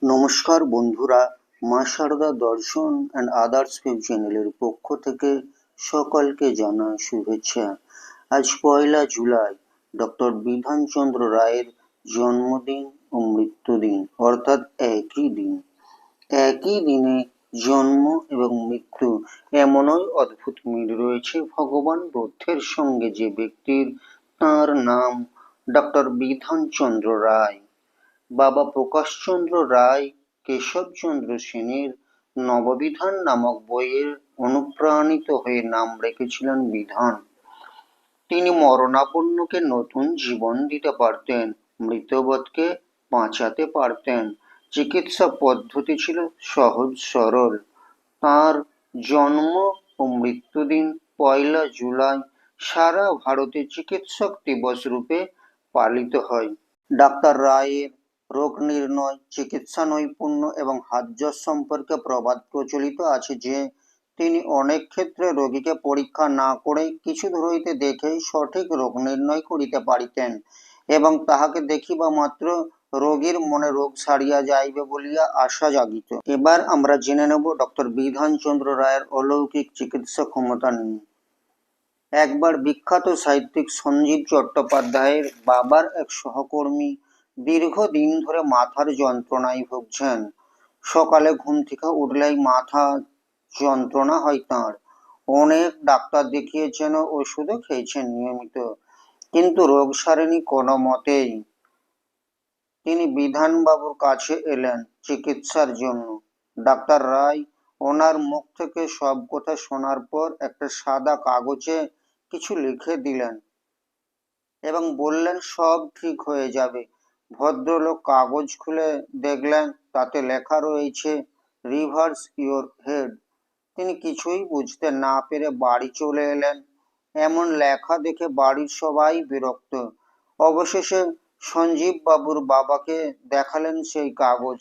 নমস্কার বন্ধুরা, মা সারদা দর্শন অ্যান্ড আদার্স ওয়েব চ্যানেলের পক্ষ থেকে সকলকে জানাই শুভেচ্ছা। আজ পয়লা জুলাই ডক্টর বিধানচন্দ্র রায়ের জন্মদিন ও মৃত্যুদিন, অর্থাৎ একই দিন। একই দিনে জন্ম এবং মৃত্যু, এমনই অদ্ভুত মিল রয়েছে ভগবান বুদ্ধের সঙ্গে যে ব্যক্তির, তার নাম ডক্টর বিধানচন্দ্র রায়। বাবা প্রকাশচন্দ্র রায়, কেশবচন্দ্র সেনের নববিধান নামক বইয়ের অনুপ্রাণিত হয়ে নাম রেখেছিলেন বিধান। তিনি মরণাপন্নকে নতুন জীবন দিতে পারতেন মৃতবতকে বাঁচাতে পারতেন। চিকিৎসা পদ্ধতি ছিল সহজ সরল। তার জন্ম ও মৃত্যুদিন পয়লা জুলাই সারা ভারতে চিকিৎসক দিবস রূপে পালিত হয়। ডাক্তার রায়ের রোগ নির্ণয় চিকিৎসা নৈপুণ্য এবং হাতযশ সম্পর্কে প্রবাদ প্রচলিত আছে যে, তিনি অনেক ক্ষেত্রে রোগীকে পরীক্ষা না করে কিছু ধরিতে দেখেই সঠিক রোগ নির্ণয় করিতে পারিতেন এবং তাহাকে দেখিবা মাত্র রোগীর মনে রোগ সারিয়া যাইবে বলিয়া আশা জাগিত। এবার আমরা জেনে নেব ডক্টর বিধানচন্দ্র রায়ের অলৌকিক চিকিৎসা ক্ষমতা নিয়ে। একবার বিখ্যাত সাহিত্যিক সঞ্জীব চট্টোপাধ্যায়ের বাবার এক সহকর্মী দীর্ঘদিন ধরে মাথার যন্ত্রণায় ভুগছেন। সকালে ঘুম থেকে উঠলেই মাথা যন্ত্রণা হয় তাঁর। অনেক ডাক্তার দেখিয়েছেন, ওষুধও খেয়েছেন নিয়মিত, কিন্তু রোগ সারেনি কোনো মতেই। তিনি বিধানবাবুর কাছে এলেন চিকিৎসার জন্য। ডাক্তার রায় ওনার মুখ থেকে সব কথা শোনার পর একটা সাদা কাগজে কিছু লিখে দিলেন এবং বললেন, সব ঠিক হয়ে যাবে। ভদ্রলোক কাগজ খুলে দেখলেন, তাতে লেখা রয়েছে, রিভার্স ইওর হেড। তিনি কিছুই বুঝতে না পেরে বাড়ি চলে এলেন। এমন লেখা দেখে বাড়ির সবাই বিরক্ত। অবশেষে সঞ্জীব বাবুর বাবাকে দেখালেন সেই কাগজ।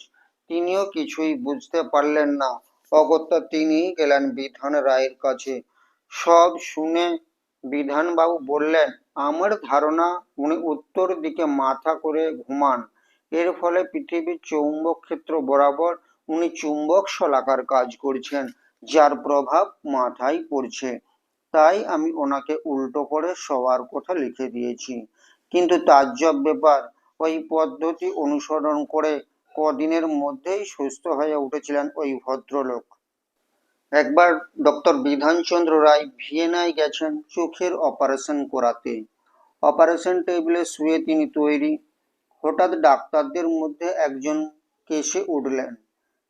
তিনিও কিছুই বুঝতে পারলেন না। অগত্যা তিনি গেলেন বিধান রায়ের কাছে। সব শুনে বিধানবাবু বললেন, আমার ধারণা উনি উত্তর দিকে মাথা করে ঘুমান। এর ফলে পৃথিবীর চৌম্বক ক্ষেত্র বরাবর উনি চুম্বক শলাকার কাজ করছেন, যার প্রভাব মাথায় পড়ছে। তাই আমি ওনাকে উল্টো করে সবার কথা লিখে দিয়েছি। কিন্তু তাজ্জব ব্যাপার, ওই পদ্ধতি অনুসরণ করে কদিনের মধ্যেই সুস্থ হয়ে উঠেছিলেন ওই ভদ্রলোক। একবার ডক্টর বিধানচন্দ্র রায় ভিয়েনায় গেছেন চোখের অপারেশন করাতে। অপারেশন টেবিলে শুয়ে তিনি তৈরি। হঠাৎ ডাক্তারদের মধ্যে একজন কেসে উঠলেন।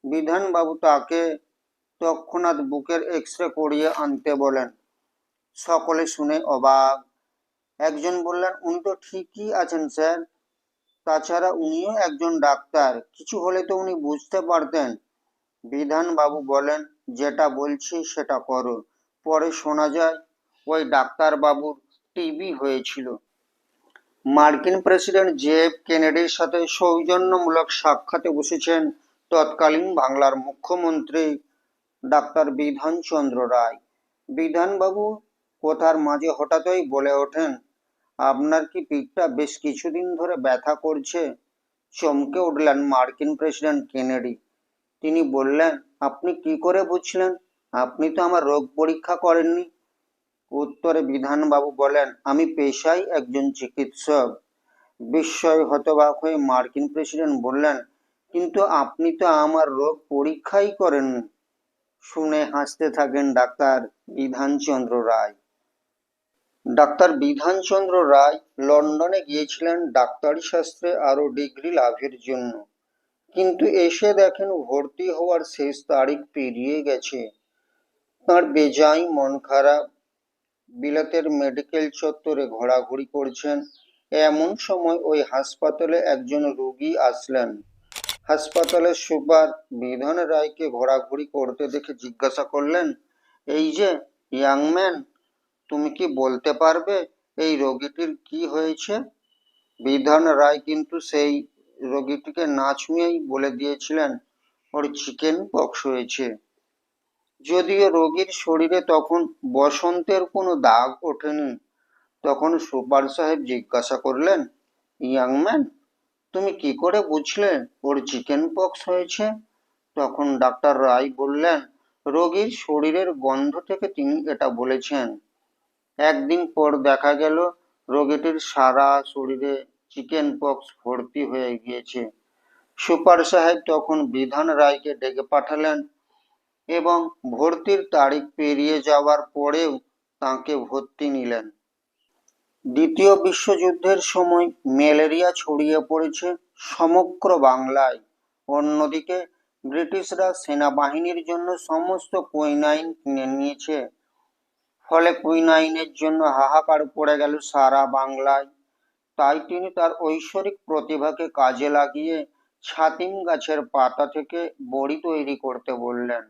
বিধানবাবু তাকে তৎক্ষণাৎ বুকের এক্স রে করিয়ে আনতে বলেন, সকলে শুনে অবাক। একজন বললেন, উনি তো ঠিকই আছেন স্যার। তাছাড়া উনিও একজন ডাক্তার। কিছু হলে তো উনি বুঝতে পারতেন। বিধান বাবু বলেন যেটা বলছি সেটা করো। পরে শোনা যায়, ওই ডাক্তার বাবুর টিবি হয়েছিল। মার্কিন প্রেসিডেন্ট জে এফ কেনেডির সাথে সৌজন্যমূলক সাক্ষাতে বসেছেন তৎকালীন বাংলার মুখ্যমন্ত্রী ডাক্তার বিধানচন্দ্র রায়। বিধানবাবু, কথার মাঝে হঠাৎই বলে ওঠেন, আপনার কি পিঠটা বেশ কিছুদিন ধরে ব্যথা করছে? চমকে উঠলেন মার্কিন প্রেসিডেন্ট কেনেডি। তিনি বললেন আপনি কি করে বুঝলেন? আপনি তো আমার রোগ পরীক্ষা করেননি। উত্তরে বিধানবাবু বলেন, আমি পেশায় একজন চিকিৎসক। বিস্ময় হতবাক হয়ে মার্কিন প্রেসিডেন্ট বললেন, কিন্তু আপনি তো আমার রোগ পরীক্ষাই করেননি। শুনে হাসতে থাকেন ডাক্তার বিধানচন্দ্র রায়। ডাক্তার বিধানচন্দ্র রায় লন্ডনে গিয়েছিলেন ডাক্তারি শাস্ত্রে আরও ডিগ্রি লাভের জন্য। কিন্তু এসে দেখেন ভর্তি হওয়ার শেষ তারিখ পেরিয়ে গেছে। তার বেজাই মন খারাপ। বিলাতের মেডিকেল চত্বরে ঘোরাঘুরি করছেন। এমন সময় ওই হাসপাতালে একজন রোগী আসলেন। হাসপাতালের সুপার বিধান রায়কে ঘোরাঘুরি করতে দেখে জিজ্ঞাসা করলেন, এই যে ইয়াংম্যান তুমি কি বলতে পারবে এই রোগীটির কি হয়েছে? বিধান রায় কিন্তু সেই রোগীটিকে না ছুঁয়েই বলে দিয়েছিলেন, ওর চিকেন পক্স হয়েছে। যদিও রোগীর শরীরে তখন বসন্তের কোনো দাগ ওঠেনি, তখন সুপার সাহেব জিজ্ঞাসা করলেন, ইয়াং ম্যান, তুমি কি করে বুঝলে ওর চিকেন পক্স হয়েছে? তখন ডাক্তার রায় বললেন, রোগীর শরীরের গন্ধ থেকে তিনি এটা বলেছেন। একদিন পর দেখা গেল, রোগীটির সারা শরীরে চিকেন পক্স ভর্তি হয়ে গিয়েছে। সুপার সাহেব তখন বিধান রায়কে ডেকে পাঠালেন এবং ভর্তির তারিখ পেরিয়ে যাওয়ার পরেও তাকে ভর্তি নিলেন। দ্বিতীয় বিশ্বযুদ্ধের সময় ম্যালেরিয়া ছড়িয়ে পড়েছে সমগ্র বাংলায়। অন্যদিকে ব্রিটিশরা সেনাবাহিনীর জন্য সমস্ত কুইনাইন কিনে নিয়েছে। ফলে কুইনাইনের জন্য হাহাকার পড়ে গেল সারা বাংলায়। তাই তিনি তার ঐশ্বরিক প্রতিভাকে কাজে লাগিয়ে ছাতিম গাছের পাতা থেকে বড়ি তৈরি করতে বললেন।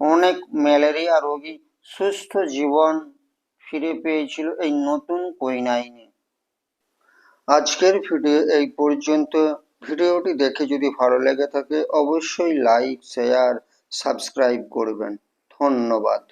অনেক ম্যালেরিয়া রোগী সুস্থ জীবন ফিরে পেয়েছিল এই নতুন কোইনাইনে। আজকের ভিডিও এই পর্যন্ত। ভিডিওটি দেখে যদি ভালো লেগে থাকে, অবশ্যই লাইক, শেয়ার, সাবস্ক্রাইব করবেন। ধন্যবাদ।